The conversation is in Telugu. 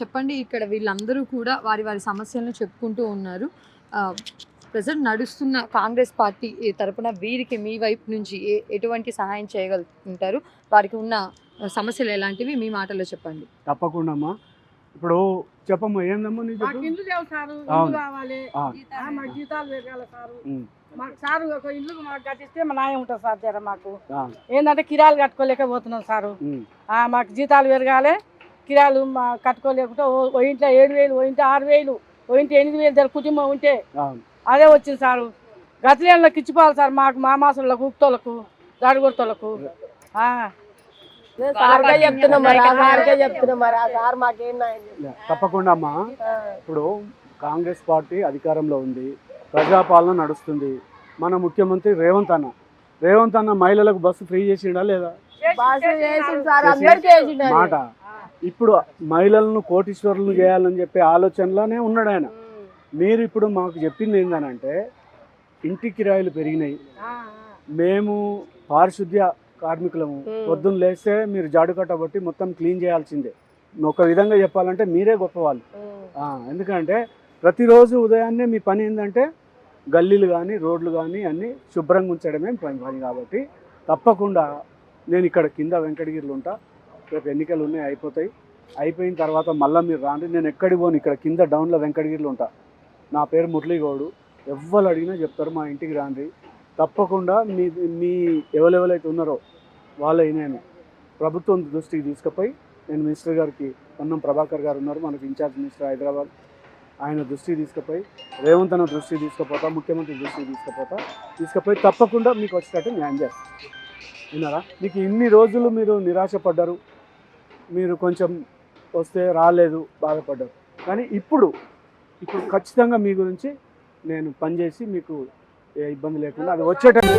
చెప్పండి ఇక్కడ వీళ్ళందరూ కూడా వారి వారి సమస్యలను చెప్పుకుంటూ ఉన్నారు. ప్రజెంట్ నడుస్తున్న కాంగ్రెస్ పార్టీ ఈ తరపున వీరికి మీ వైపు నుంచి ఏ ఎటువంటి సహాయం చేయగలుగుతుంటారు? వారికి ఉన్న సమస్యలు ఎలాంటివి? మీ మాటలో చెప్పండి. తప్పకుండా అమ్మా ఇప్పుడు చెప్పమ్మా ఏందమ్మా మాకు ఇల్లు లేవు సారు. ఇల్లు కావాలి. ఆ, ఆ, మాకు జీతాలు పెరగాలి సారు. మాకు సారు ఒక ఇల్లు మాకు కట్టిస్తే మా న్యాయం ఉంటుంది సార్ జర మాకు. ఏంటంటే కిరాయిలు కట్టుకోలేకపోతున్నాం సారు. ఆ, మాకు జీతాలు పెరగాలి. కిరాయిలు మా కట్టుకోలేకుంటే ఓ ఓ ఇంట్లో ఏడు వేలు ఓ ఇంట్లో ఆరు వేలు ఓ ఇంట్లో ఎనిమిది వేలు జర కుటుంబం ఉంటే. అదే వచ్చింది సారు. గతలేళ్ళకి ఇచ్చిపోవాలి సార్ మాకు మా మాసంలకు ఉప్తోళ్ళకు గాడిగొడతలకు సార్గా చెప్తున్నాం మరి ఆ సార్గా చెప్తున్నాం మరి ఆ సార్ మాకేం న్యాయం చేస్తాడు? లే, తప్పకుండా అమ్మా. ఇప్పుడు కాంగ్రెస్ పార్టీ అధికారంలో ఉంది ప్రజాపాలన నడుస్తుంది. మన ముఖ్యమంత్రి రేవంత్ అన్న రేవంత్ అన్న మహిళలకు బస్సు ఫ్రీ చేసిండా లేదా? సార్. మాట. ఇప్పుడు మహిళలను కోటీశ్వరులను చేయాలని చెప్పే ఆలోచనలోనే ఉన్నాడు ఆయన. మీరు ఇప్పుడు మాకు చెప్పింది ఏంటనంటే ఇంటి కిరాయిలు పెరిగినాయి. మేము పారిశుద్ధ్య కార్మికులము. పొద్దున్న లేస్తే మీరు జాడు కట్టబట్టి మొత్తం క్లీన్ చేయాల్సిందే. ఒక విధంగా చెప్పాలంటే మీరే గొప్పవాళ్ళు ఎందుకంటే ప్రతిరోజు ఉదయాన్నే మీ పని ఏంటంటే గల్లీలు కానీ రోడ్లు కానీ అన్నీ శుభ్రంగా ఉంచడమే పని పని కాబట్టి తప్పకుండా నేను ఇక్కడ కింద వెంకటగిరిలో ఉంటా. రేపు ఎన్నికలు ఉన్నాయి అయిపోతాయి. అయిపోయిన తర్వాత మళ్ళీ మీరు రాండి. నేను ఎక్కడికి పోను ఇక్కడ కింద డౌన్లో వెంకటగిరిలో ఉంటా. నా పేరు మురళీగౌడు. ఎవ్వరు అడిగినా చెప్తారు మా ఇంటికి రాండి. తప్పకుండా మీ మీ ఎవరెవరైతే ఉన్నారో వాళ్ళై నేను ప్రభుత్వం దృష్టికి తీసుకుపోయి నేను మినిస్టర్ గారికి పొన్నం ప్రభాకర్ గారు ఉన్నారు మనకు ఇన్ఛార్జ్ మినిస్టర్ హైదరాబాద్. ఆయన దృష్టికి తీసుకుపోయి రేవంత్ అన్న దృష్టికి తీసుకుపోతా ముఖ్యమంత్రి దృష్టికి తీసుకుపోతా. తీసుకుపోయి తప్పకుండా మీకు వచ్చేటట్టు న్యాయం చేస్తాను విన్నారా? మీకు ఇన్ని రోజులు మీరు నిరాశపడ్డారు. మీరు కొంచెం వస్తే రాలేదు బాధపడ్డారు. కానీ ఇప్పుడు ఇప్పుడు ఖచ్చితంగా మీ గురించి నేను పనిచేసి మీకు ఏ ఇబ్బంది లేకుండా అది వచ్చేటట్టు